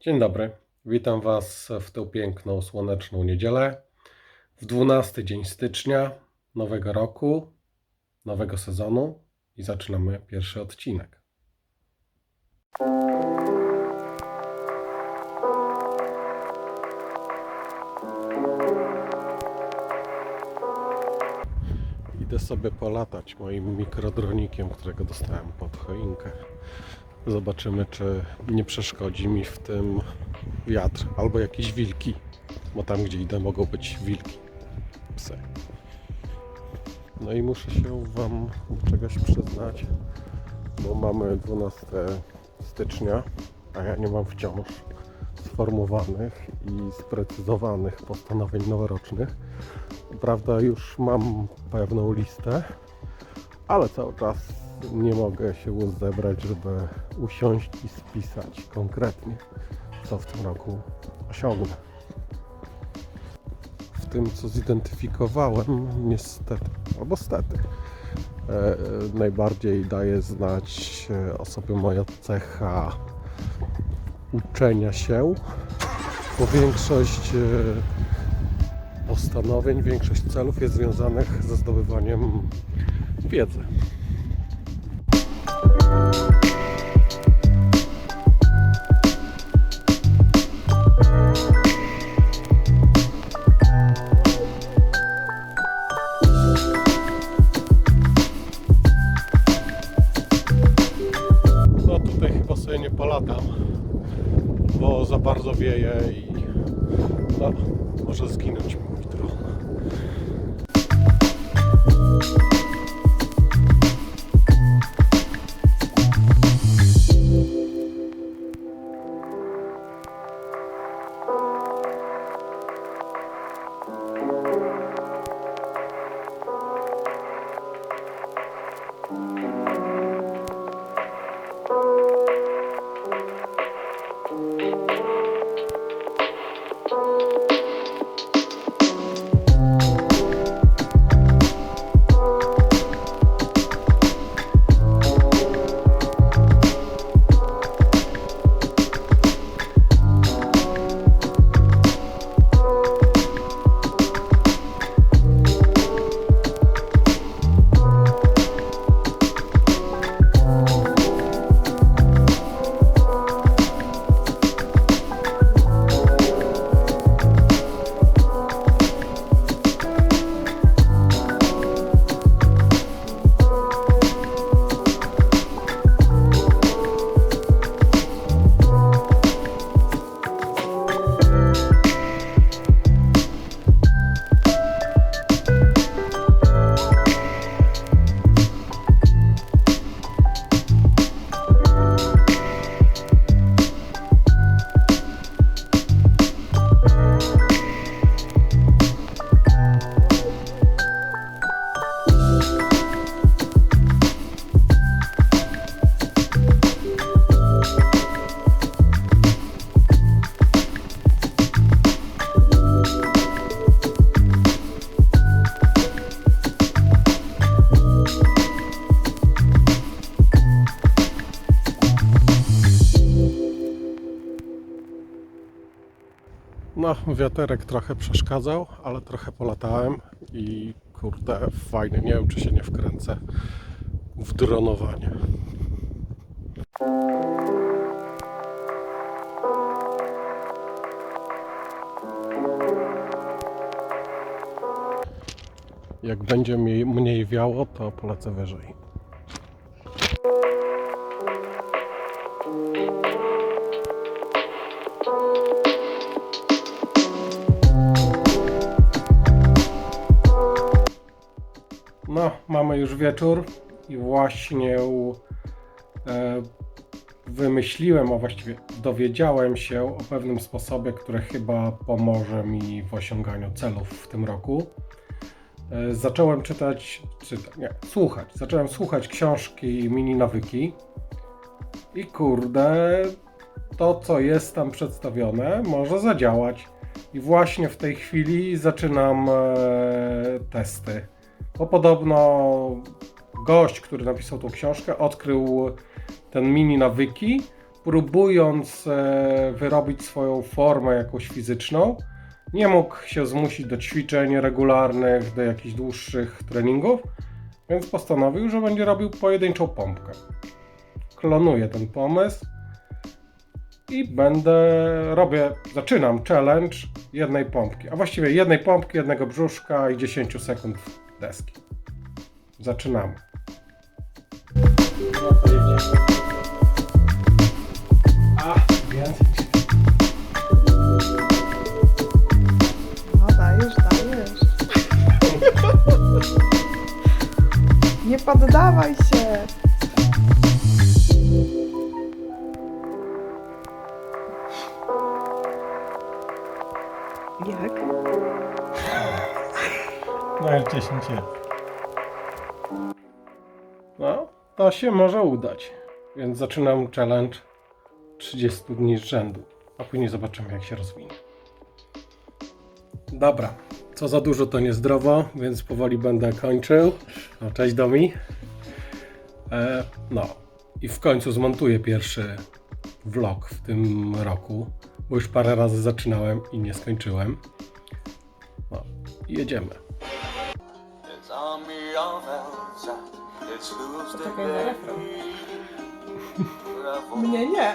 Dzień dobry. Witam Was w tę piękną, słoneczną niedzielę. W 12 dzień stycznia nowego roku, nowego sezonu i zaczynamy pierwszy odcinek. Idę sobie polatać moim mikrodronikiem, którego dostałem pod choinkę. Zobaczymy, czy nie przeszkodzi mi w tym wiatr albo jakieś wilki, bo tam, gdzie idę, mogą być wilki, psy. No i muszę się Wam do czegoś przyznać, bo mamy 12 stycznia, a ja nie mam wciąż sformułowanych i sprecyzowanych postanowień noworocznych. Prawda, już mam pewną listę, ale cały czas nie mogę się zebrać, żeby usiąść i spisać konkretnie, co w tym roku osiągnę. W tym, co zidentyfikowałem, niestety, albo stety, e, e, najbardziej daje znać e, o sobie moja cecha uczenia się, bo większość e, postanowień, większość celów jest związanych ze zdobywaniem wiedzy. Nie polatam, bo za bardzo wieje i no, może zginąć mi mój wiaterek trochę przeszkadzał, ale trochę polatałem i kurde, fajnie. Nie wiem, czy się nie wkręcę w dronowanie. Jak będzie mi mniej wiało, to polecę wyżej. No, mamy już wieczór i właśnie e, wymyśliłem, a właściwie dowiedziałem się o pewnym sposobie, który chyba pomoże mi w osiąganiu celów w tym roku. E, zacząłem czytać, czytać, nie, słuchać. Zacząłem słuchać książki Mini Nawyki i kurde, to co jest tam przedstawione może zadziałać. I właśnie w tej chwili zaczynam e, testy. Bo podobno gość, który napisał tą książkę, odkrył ten mini nawyki, próbując e, wyrobić swoją formę jakąś fizyczną, nie mógł się zmusić do ćwiczeń regularnych, do jakichś dłuższych treningów, więc postanowił, że będzie robił pojedynczą pompkę. Klonuję ten pomysł i będę, robię, zaczynam challenge jednej pompki, a właściwie jednej pompki, jednego brzuszka i 10 sekund deski. Zaczynamy. A, więcej. No dajesz, dajesz. Nie poddawaj się. Jak 10 jest. No, to się może udać. Więc zaczynam challenge 30 dni z rzędu. A później zobaczymy, jak się rozwinie. Dobra, co za dużo to niezdrowo, więc powoli będę kończył. No, cześć Domi. E, no, i w końcu zmontuję pierwszy vlog w tym roku, bo już parę razy zaczynałem i nie skończyłem. No, jedziemy. Poczekaj na refren. brave. Mnie nie.